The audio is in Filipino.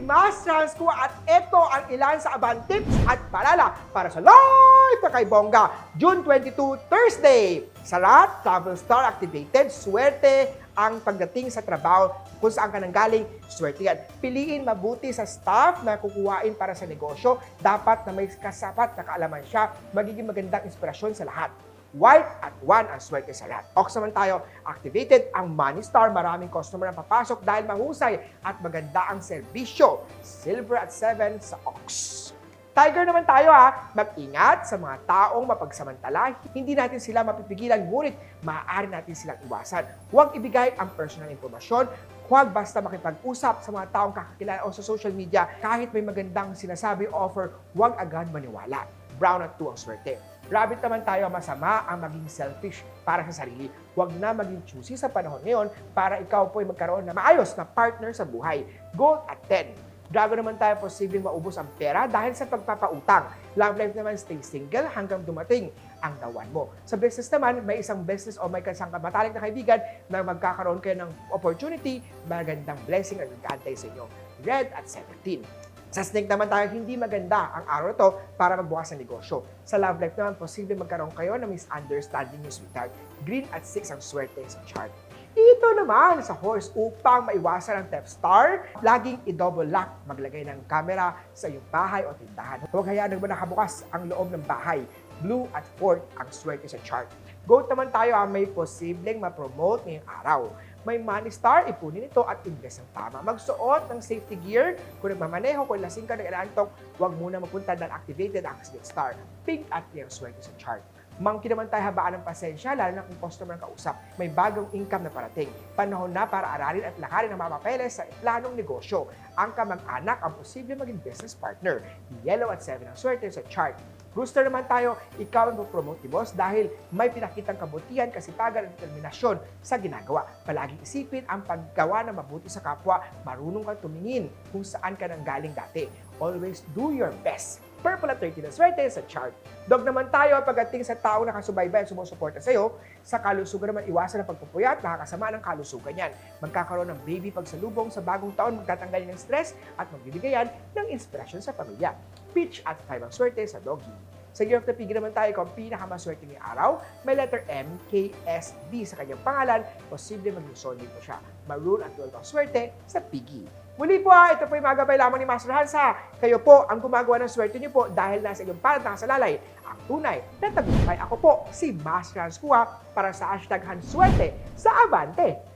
si Mas Transco at ito ang ilan sa Aban Tips at paalala para sa live na kay Bongga, June 22, Thursday. Sa lahat, Travel Star activated, swerte ang pagdating sa trabaho kung saan ka nanggaling, swerte yan. Piliin mabuti sa staff na kukuhain para sa negosyo. Dapat na may kasapat na kaalaman siya, magiging magandang inspirasyon sa lahat. White at 1 ang swerte sa lahat. Ox naman tayo, activated ang Money Star. Maraming customer ang papasok dahil mahusay at maganda ang serbisyo. Silver at 7 sa Ox. Tiger naman tayo ha, mag-ingat sa mga taong mapagsamantala. Hindi natin sila mapipigilan, ngunit maaari natin silang iwasan. Huwag ibigay ang personal impormasyon. Huwag basta makipag-usap sa mga taong kakakilala o sa social media. Kahit may magandang sinasabi offer, huwag agad maniwala. Brown at 2 ang swerte. Rabbit naman tayo, masama ang maging selfish para sa sarili. Huwag na maging choosy sa panahon ngayon para ikaw po ay magkaroon ng maayos na partner sa buhay. Gold at 10. Dragon naman tayo, posibleng maubos ang pera dahil sa pagpapautang. Love life naman, stay single hanggang dumating ang dawan mo. Sa business naman, may isang business o may kasang kamatalik na kaibigan na magkakaroon kayo ng opportunity, magandang blessing ang nag-aantay sa inyo. Red at 17. Sa snake naman tayo, hindi maganda ang araw to para magbukas ng negosyo. Sa love life naman, posible magkaroon kayo ng misunderstanding yung sweetheart. Green at 6 ang swerte sa chart. Ito naman sa horse upang maiwasan ang theft star, laging i-double lock, maglagay ng camera sa iyong bahay o tindahan. Huwag hayaan na ang loob ng bahay. Blue at 4 ang swerte sa chart. Goat naman tayo ang may posibleng ma-promote ngayong araw. May money star, ipunin ito at invest ng tama. Magsuot ng safety gear. Kung nagmamaneho, kung lasing ka, nag-aantok, huwag muna mapunta ng activated accident star. Pink at yung swerte sa chart. Monkey naman tayo habaan ng pasensya, lalo na kung customer ang kausap. May bagong income na parating. Panahon na para aralin at lakarin ang mga papeles sa planong negosyo. Ang kamag-anak ang posible maging business partner. Yellow at 7 ang swerte sa chart. Rooster naman tayo, ikaw ang promote boss dahil may pinakitang kabutihan, kasipagan at determinasyon sa ginagawa. Palaging isipin ang paggawa ng mabuti sa kapwa, marunong kang tumingin kung saan ka nang galing dati. Always do your best. Purple at 13 na swerte sa chart. Dog naman tayo pagdating sa tao na kasubaybay at sumusuporta sa iyo. Sa kalusugan naman, iwasan ang pagpupuyat, nakakasama ng kalusugan yan. Magkakaroon ng baby pagsalubong sa bagong taon, magtatanggal ng stress at magbibigayan ng inspirasyon sa pamilya. Peach at 5 ang swerte sa doggy. Sa Year of the Pig naman tayo, kung pinakamaswerte ngayong araw, may letter M, K, S, D sa kanyang pangalan, posible maging soulmate mo siya. Maroon at 12 ang swerte sa Piggy. Muli po ha, ito po yung magabay lamang ni Master Hansa. Kayo po ang gumagawa ng swerte niyo po dahil nasa inyong palad nakasalalay ang tunay na tagumpay. Ako po, si Master Hans Kua para sa hashtag Hanswerte sa Abante.